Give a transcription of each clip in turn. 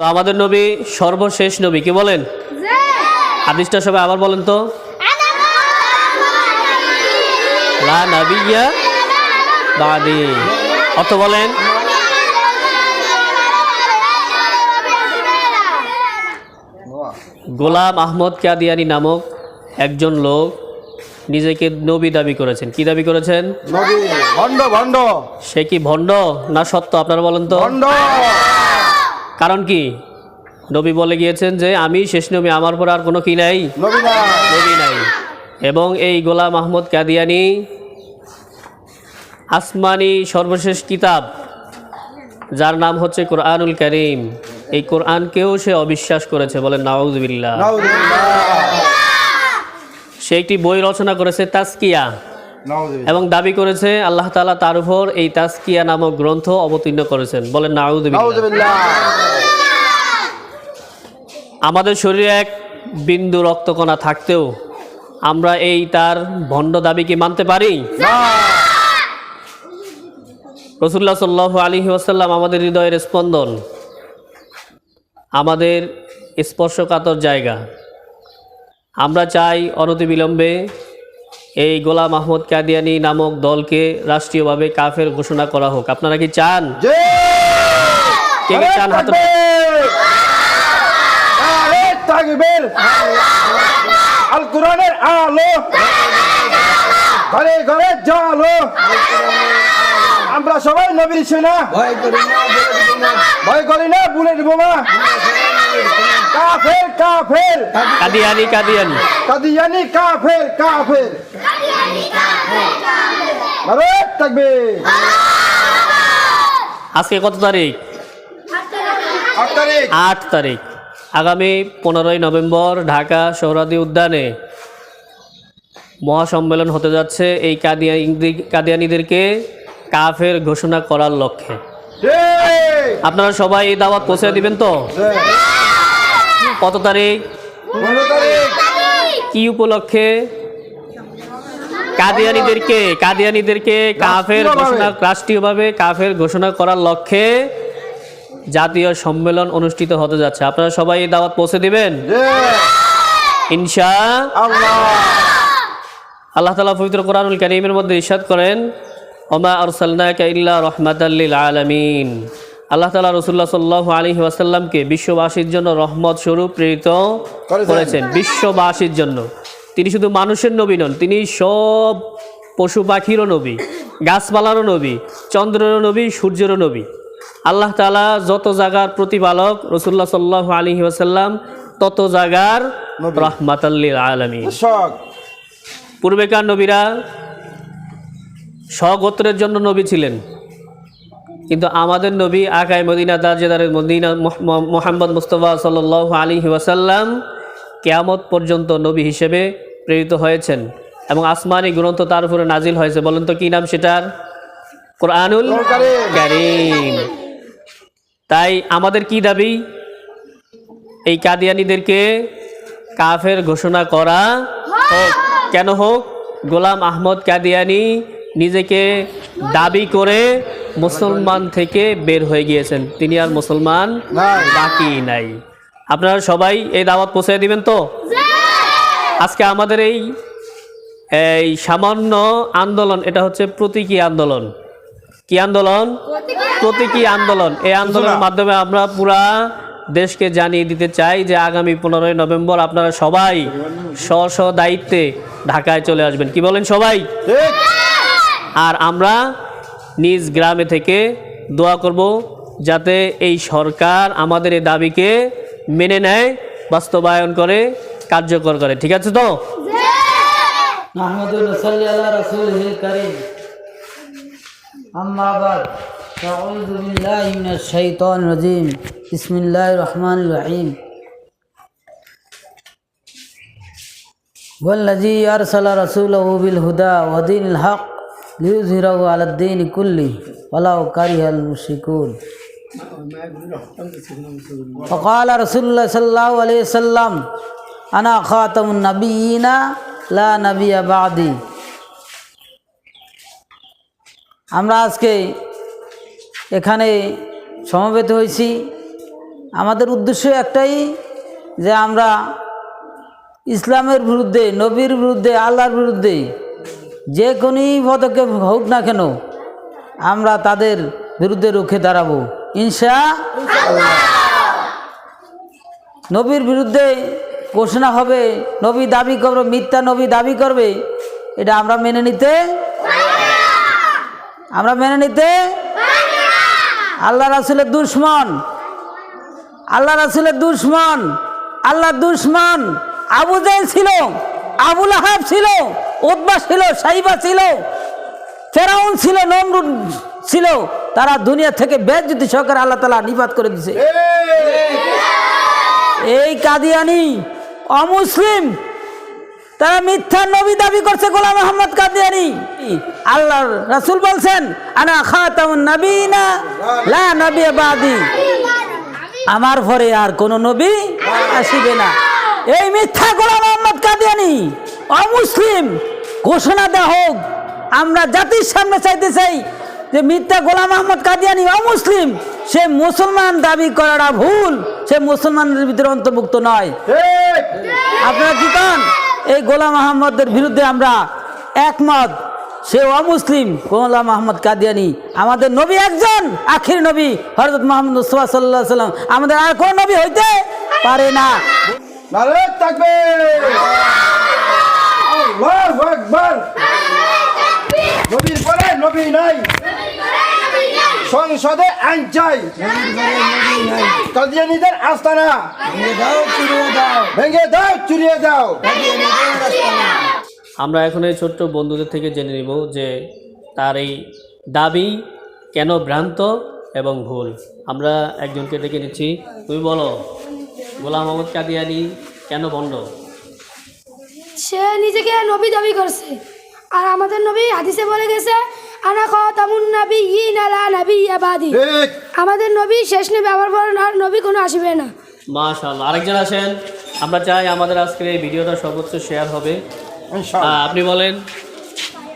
তো আমাদের নবী সর্বশেষ নবী কি বলেন? হাদিসটা সবাই আবার বলেন তো। লা নাবিয়া বাদি। অর্থ বলেন। গোলাম আহমদ কাদিয়ানি নামক একজন লোক নিজেকে নবী দাবি করেছেন। কি দাবি করেছেন? নবী। ভণ্ড ভণ্ড। সে কি ভণ্ড না সত্য আপনারা বলেন তো। ভণ্ড। কারণ কি? নবী বলে গিয়েছেন যে আমি শেষ নবী আমার পর আর কোনো কি নাই? নবী নাই। এবং এই গোলাম আহমদ কাদিয়ানি আসমানি সর্বশেষ কিতাব যার নাম হচ্ছে কোরআনুল করিম। এই কোরআনকেও সে অবিশ্বাস করেছে বলেন নাউজবিল্লা সে একটি বই রচনা করেছে তাস্কিয়া এবং দাবি করেছে আল্লাহ তাআলা তার উপর এই তাস্কিয়া নামক গ্রন্থ অবতীর্ণ করেছেন। বলেন নাউজবিল্লা আমাদের শরীরে এক বিন্দু রক্তকণা থাকতেও আমরা এই তার ভণ্ড দাবি কি মানতে পারি? রসুল্লাহ সাল্লাহ আলী ওয়াসাল্লাম আমাদের হৃদয়ের স্পন্দন আমাদের স্পর্শকাতর জায়গা। আমরা চাই অনতিবিলম্বে এই গোলাম আহমদ কাদিয়ানি নামক দলকে রাষ্ট্রীয়ভাবে কাফের ঘোষণা করা হোক। আপনারা কি চান? যে কে কে চান হাত? আরে তাকবীর আল কোরআনের আলো! ঘরে ঘরে জালো আমরা সবাই নবীর সেনা! ভয় করি না বলে না। ভয় করি না বুলেট বোমা কাফের কাফের। কাদিয়ানি কাদিয়ানি। কাদিয়ানি কাফের কাফের। তাকবীর আজকে কত তারিখ? আট তারিখ। আট তারিখ। আগামী পনেরোই নভেম্বর ঢাকা সোহরাদি উদ্যানে মহাসম্মেলন হতে যাচ্ছে এই কাদিয়ানি কাদিয়ানিদেরকে কাফের ঘোষণা করার লক্ষ্যে। আপনারা সবাই এই দাওয়াত পৌঁছে দিবেন তো? কত তারিখ? কি উপলক্ষে? কাদিয়ানিদেরকে কাদিয়ানিদেরকে কাফের ঘোষণা রাষ্ট্রীয়ভাবে কাফের ঘোষণা করার লক্ষ্যে জাতীয় সম্মেলন অনুষ্ঠিত হতে যাচ্ছে। আপনারা সবাই এই দাওয়াত পৌঁছে দিবেন? ইনশা আল্লাহ। তালা পবিত্র কোরআনুল করিমের মধ্যে ইরশাদ করেন ওমা আরসালনাকা ইল্লা রহমাতাল্লিল আলামিন। আল্লাহ তালা রসুল্লাহ সাল্লাহ আলী ওয়াসাল্লামকে বিশ্ববাসীর জন্য রহমত স্বরূপ প্রেরিত করেছেন। বিশ্ববাসীর জন্য। তিনি শুধু মানুষের নবী নন তিনি সব পশু পাখিরও নবী গাছপালারও নবী চন্দ্রেরও নবী সূর্যেরও নবী। আল্লাহ তালা যত জায়গার প্রতিপালক রসুল্লাহ সাল্লাহ আলী ওয়াসাল্লাম তত জায়গার। রহমাতাল্লিল আলামিন। পূর্বেকার নবীরা স্বগোত্রের জন্য নবী ছিলেন। কিন্তু আমাদের নবী আকাই মদিনা দার্জেদারের মদিনা, মোহ- মোহ- মোহাম্মদ মুস্তফা সাল আলী ওয়াসাল্লাম কেয়ামত পর্যন্ত নবী হিসেবে প্রেরিত হয়েছেন এবং আসমানি গ্রন্থ তার উপরে নাজিল হয়েছে। বলেন তো কী নাম সেটার? কোরআনুল। কারিম। তাই আমাদের কি দাবি? এই কাদিয়ানিদেরকে কাফের ঘোষণা করা হোক। কেন হোক? গোলাম আহমদ কাদিয়ানি নিজেকে দাবি করে মুসলমান থেকে বের হয়ে গিয়েছেন। তিনি আর মুসলমান বাকি নাই। আপনারা সবাই এই দাওয়াত পৌঁছে দিবেন তো? আজকে আমাদের এই এই সামান্য আন্দোলন এটা হচ্ছে প্রতীকী আন্দোলন। কি আন্দোলন? প্রতীকী আন্দোলন। এই আন্দোলনের মাধ্যমে আমরা পুরা দেশকে জানিয়ে দিতে চাই যে আগামী পনেরোই নভেম্বর আপনারা সবাই স্ব স্ব দায়িত্বে ঢাকায় চলে আসবেন। কি বলেন সবাই? আর আমরা নিজ গ্রামে থেকে দোয়া করব যাতে এই সরকার আমাদের এই দাবিকে মেনে নেয় বাস্তবায়ন করে কার্যকর করে ঠিক আছে তো نحمد ونصلي على رسوله الكريم أما بعد فأعوذ بالله من الشيطان الرجيم بسم الله الرحمن الرحيم والذي أرسل رسوله بالهدى ودين الحق ليظهره على الدين كله ولو كره المشركون وقال رسول الله صلى الله عليه وسلم أنا خاتم النبيين لا نبي بعدي আমরা আজকে এখানে সমবেত হয়েছি আমাদের উদ্দেশ্য একটাই যে আমরা ইসলামের বিরুদ্ধে নবীর বিরুদ্ধে আল্লাহর বিরুদ্ধে যে কোনই পদক্ষেপ হোক না কেন, আমরা তাদের বিরুদ্ধে রুখে দাঁড়াবো। ইনশা নবীর বিরুদ্ধে ঘোষণা হবে, নবী দাবি করবে, মিথ্যা নবী দাবি করবে, এটা আমরা মেনে নিতে আমরা মেনে নিতে আল্লাহ রাসুলের দুশ্মন। আল্লাহ রাসুলের দুশ্মন। আল্লাহ দুশ্মন। আবু জাহেল ছিল। আবুল আহাব ছিল উদ্বা ছিল, সাইবা ছিল, ফেরাউন ছিল, নমরুদ ছিল, তারা দুনিয়া থেকে বেজ্যোতি সহকারে আল্লাহ তালা নিপাত করে দিছে এই কাদিয়ানি অমুসলিম, তারা মিথ্যা নবী দাবি করছে গোলাম মোহাম্মদ কাদিয়ানি। আল্লাহ রাসূল বলছেন, আনা খাতামুন নবীনা লা নবী বাদি। আমার পরে আর কোন নবী আসিবে না। এই মিথ্যা গোলাম মোহাম্মদ কাদিয়ানি অমুসলিম ঘোষণা দেওয়া হোক। আমরা জাতির সামনে চাইতে চাই যে মিথ্যা গোলাম আহমদ কাদিয়ানি অমুসলিম সে মুসলমান দাবি করাটা ভুল সে মুসলমানদের ভিতরে অন্তর্ভুক্ত নয়। আপনারা কি কন? এই গোলাম আহমদের বিরুদ্ধে আমরা একমত সে অমুসলিম গোলাম আহমদ কাদিয়ানি আমাদের নবী একজন আখির নবী হররত মোহাম্মদ সাল্লাহ সাল্লাম আমাদের আর কোন নবী হইতে পারে না। নারে থাকবে। আল্লাহু আকবার। নবীর পরে নবী নাই। সংসদে আইন চাই। কাদিয়ানিদের আস্তানা। ভেঙে দাও, চুরিয়ে দাও। আমরা এখন এই ছোট্ট বন্ধুদের থেকে জেনে নিব যে তার এই দাবি কেন ভ্রান্ত এবং ভুল। আমরা একজনকে ডেকে নিচ্ছি। তুমি বলো। গোলাম মোহাম্মদ কাদিয়ানি কেন বন্ধ? সে নিজেকে নবী দাবি করছে। আর আমাদের নবী হাদিসে বলে গেছে আনা খাতামুন নবী ইন আলা নবী আবাদি ঠিক। আমাদের নবী শেষ নবী আমার পর আর নবী কোনো আসবে না। মাশাল্লাহ আরেকজন আসেন। আমরা চাই আমাদের আজকের এই ভিডিওটা সর্বোচ্চ শেয়ার হবে। আপনি বলেন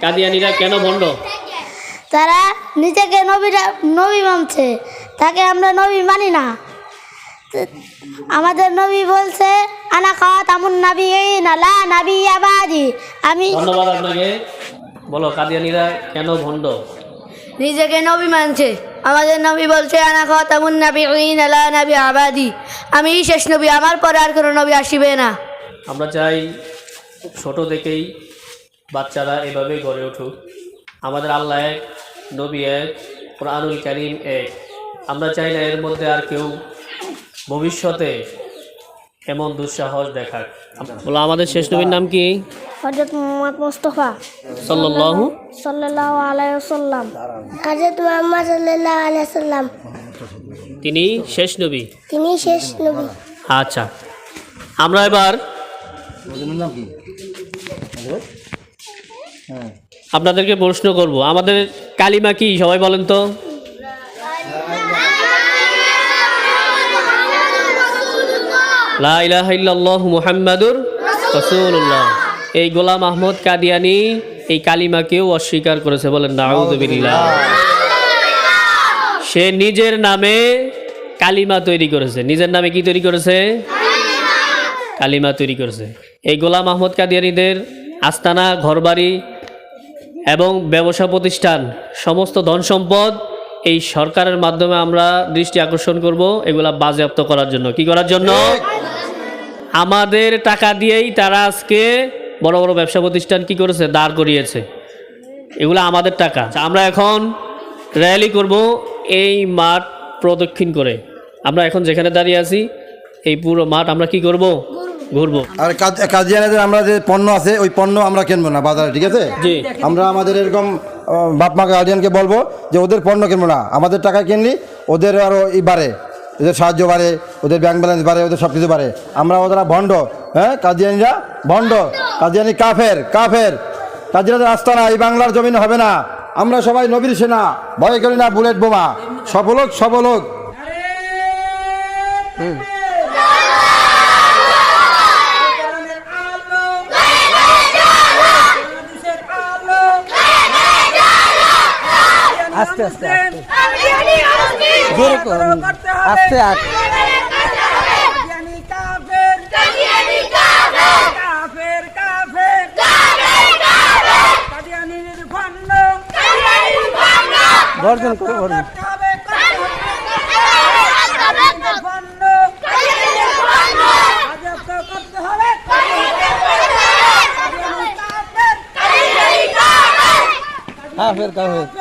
কাদিয়ানিরা কেন বন্ধ? তারা নিজেকে নবীরা নবী মানছে। তাকে আমরা নবী মানি না। আমাদের নবী বলছে আনা খাওয়া তামুন নাবি নালা নাবি আবাদি আমি ধন্যবাদ আপনাকে। বলো কাদিয়ানিরা কেন ভণ্ড? নিজেকে নবী মানছে। আমাদের নবী বলছে আনা খাওয়া তামুন নাবি নালা নাবি আবাদি আমি শেষ নবী আমার পরে আর কোনো নবী আসিবে না। আমরা চাই ছোট থেকেই বাচ্চারা এভাবেই গড়ে উঠুক। আমাদের আল্লাহ এক নবী এক কোরআনুল করিম এক। আমরা চাই না এর মধ্যে আর কেউ ভবিষ্যতে এমন দুঃসাহস দেখাক বলো আমাদের শেষ নবীর নাম কি? হজরত মোহাম্মদ মুস্তফা। সাল্লাল্লাহু? সাল্লাল্লাহু আলাইহি ওয়াসাল্লাম। হজরত মুহাম্মদ সাল্লাল্লাহু আলাইহি ওয়াসাল্লাম। তিনি শেষ নবী? তিনি শেষ নবী। আচ্ছা। আমরা এবার আপনাদেরকে প্রশ্ন করব আমাদের কালিমা কি সবাই বলেন তো? এই গোলাম আহমদ কাদিয়ানি এই কালিমাকেও অস্বীকার করেছে, বলেন সে নিজের নামে কালিমা তৈরি করেছে। নিজের নামে কি তৈরি করেছে? কালিমা তৈরি করেছে। এই গোলাম আহমদ কাদিয়ানিদের আস্তানা, ঘরবাড়ি এবং ব্যবসা প্রতিষ্ঠান, সমস্ত ধন সম্পদ এই সরকারের মাধ্যমে আমরা দৃষ্টি আকর্ষণ করব। এগুলা বাজেয়াপ্ত করার জন্য। কি করার জন্য? আমাদের টাকা দিয়েই তারা আজকে বড় বড় ব্যবসা প্রতিষ্ঠান কি করেছে? দাঁড় করিয়েছে। এগুলো আমাদের টাকা। আমরা এখন র্যালি করব এই মাঠ প্রদক্ষিণ করে। আমরা এখন যেখানে দাঁড়িয়ে আছি এই পুরো মাঠ আমরা কি করব? ঘুরবো। আর কাদিয়ানিদের আমরা যে পণ্য আছে ওই পণ্য আমরা কিনবো না বাজারে ঠিক আছে? জি। আমরা আমাদের এরকম বাপ মা গার্ডিয়ানকে বলব যে ওদের পণ্য কিনবো না। আমাদের টাকা কিনলি ওদের আরও বাড়ে ওদের সাহায্য বাড়ে, ওদের ব্যাংক ব্যালেন্স বাড়ে, ওদের সব কিছু বাড়ে। আমরা ওদের ভণ্ড হ্যাঁ? কাদিয়ানিরা ভণ্ড। কাদিয়ানি কাফের কাফের। কাদিয়ানিদের আস্তানা এই বাংলার জমিন হবে না। আমরা সবাই নবীর সেনা, ভয় করি না, বুলেট বোমা। সবলোক সবলোক আস্তে আস্তে আস্তে জোরে আস্তে আস্তে বর্জন করো বর্জন। কাফের কাফের।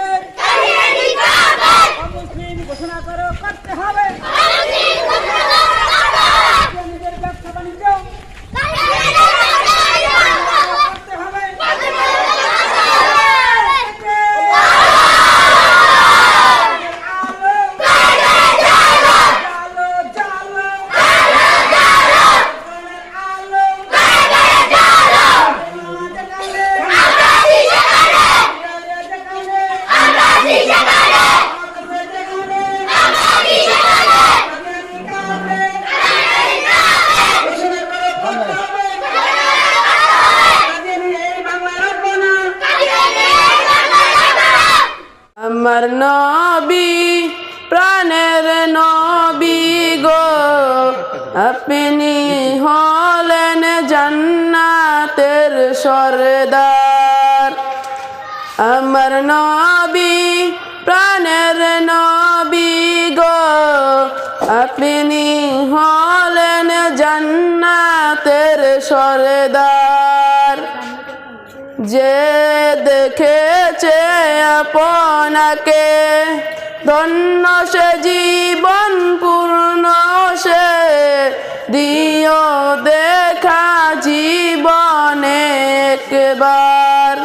আমার নবী, প্রাণের নবী গো। আপনি হলেন জান্নাতের সরদার। আমার নবী, প্রাণের নবী গো। আপনি হলেন জান্নাতের সরদার। যে দেখেছে আপনাকে, ধন্য সে জীবন পূর্ণ সে, দিও দেখা জীবনে একবার।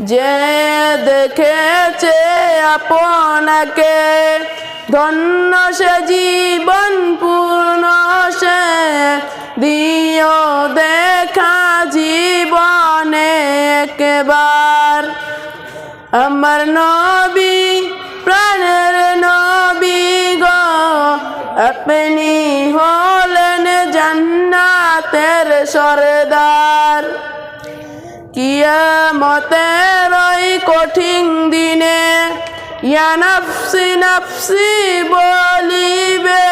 যে দেখেছে আপনাকে, ধন্য সে জীবন পূর্ণ সে একবার আমার নবী, প্রাণের নবী গো, আপনি হলেন জান্নাতের সরদার। কিয়ামতের ওই কঠিন দিনে ইয়া নফসি বলিবে,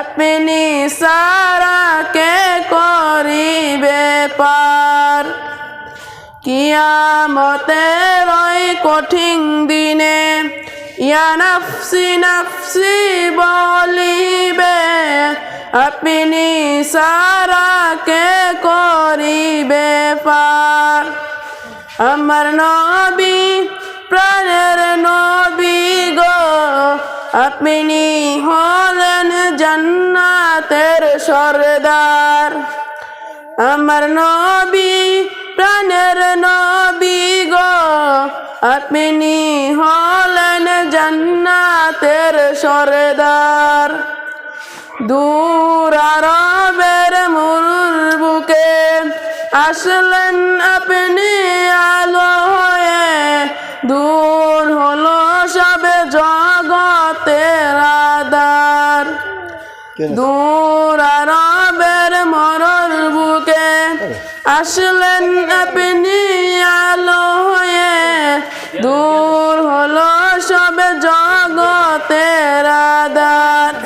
আপনি সারা কে করিবে পার কিয়ামতের ওই কঠিন দিনে, ইয়া নফসি নফসি বলিবে, আপনি সারা কে করিবে পার। আমার নবী, প্রাণের নবী গো, আপনি হলেন জান্নাতের সরদার। আমার নবী প্রাণের নবী আপনি হলেন জান্নাতের সরদার। দূর আরবের বুকে আসলেন আপনি আলো হয়ে দূর আসলেন আপনি আলো হয়ে দূর হলো সবে জগতের আদার